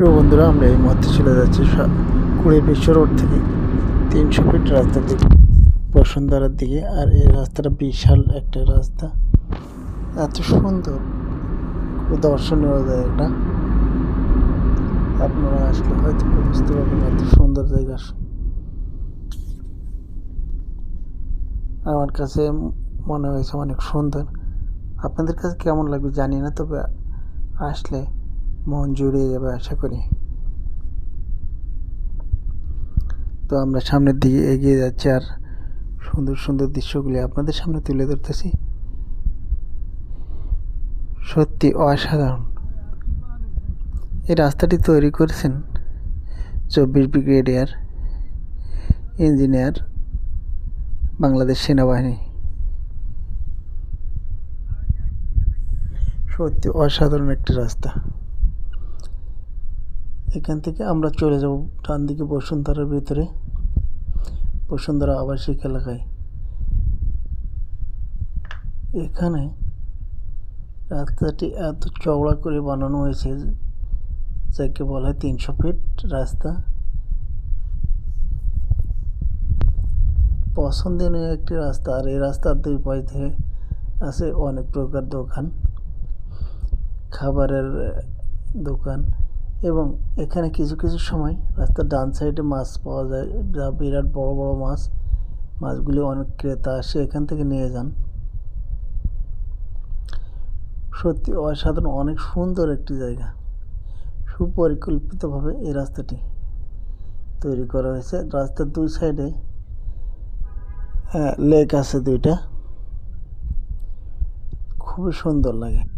প্রিয় বন্ধুরা, আমরা এই মুহূর্তে চলে যাচ্ছি কুড়ি বিশ্ব রোড থেকে তিনশো ফিট রাস্তার দিকে, বসুন্ধরার দিকে। আর এই রাস্তাটা বিশাল একটা রাস্তা। এত সুন্দর। দর্শনীয় জায়গাটা আপনারা আসলে হয়তো বুঝতে পারবেন এত সুন্দর জায়গা। আমার কাছে মনে হয়েছে অনেক সুন্দর। আপনাদের কাছে কেমন লাগবে জানি না, তবে আসলে মন জুড়িয়ে যাবে আশা করি। তো আমরা সামনের দিকে এগিয়ে যাচ্ছি আর সুন্দর সুন্দর দৃশ্যগুলি আপনাদের সামনে তুলে ধরতেছি। সত্যি অসাধারণ। এই রাস্তাটি তৈরি করেছেন চব্বিশ ব্রিগেডিয়ার ইঞ্জিনিয়ার বাংলাদেশ সেনাবাহিনী। সত্যি অসাধারণ একটি রাস্তা। এখান থেকে আমরা চলে যাব ডান দিকে বসুন্ধরার ভিতরে, বসুন্ধরা আবাসিক এলাকায়। এখানে রাস্তাটি এত চওড়া করে বানানো হয়েছে, যাকে বলা হয় তিনশো ফিট রাস্তা। পছন্দনীয় একটি রাস্তা, আর এই রাস্তার দুই পাশ আছে অনেক প্রকার দোকান, খাবারের দোকান। এবং এখানে কিছু কিছু সময় রাস্তার ডান সাইডে মাছ পাওয়া যায়। যা বিরাট বড় বড় মাছ। মাছগুলি অনেক ক্রেতা আসে এখান থেকে নিয়ে যান। সত্যি অসাধারণ, অনেক সুন্দর একটি জায়গা। সুপরিকল্পিতভাবে এই রাস্তাটি তৈরি করা হয়েছে। রাস্তার দুই সাইডে হ্যাঁ লেক আছে দুইটা। খুবই সুন্দর লাগে।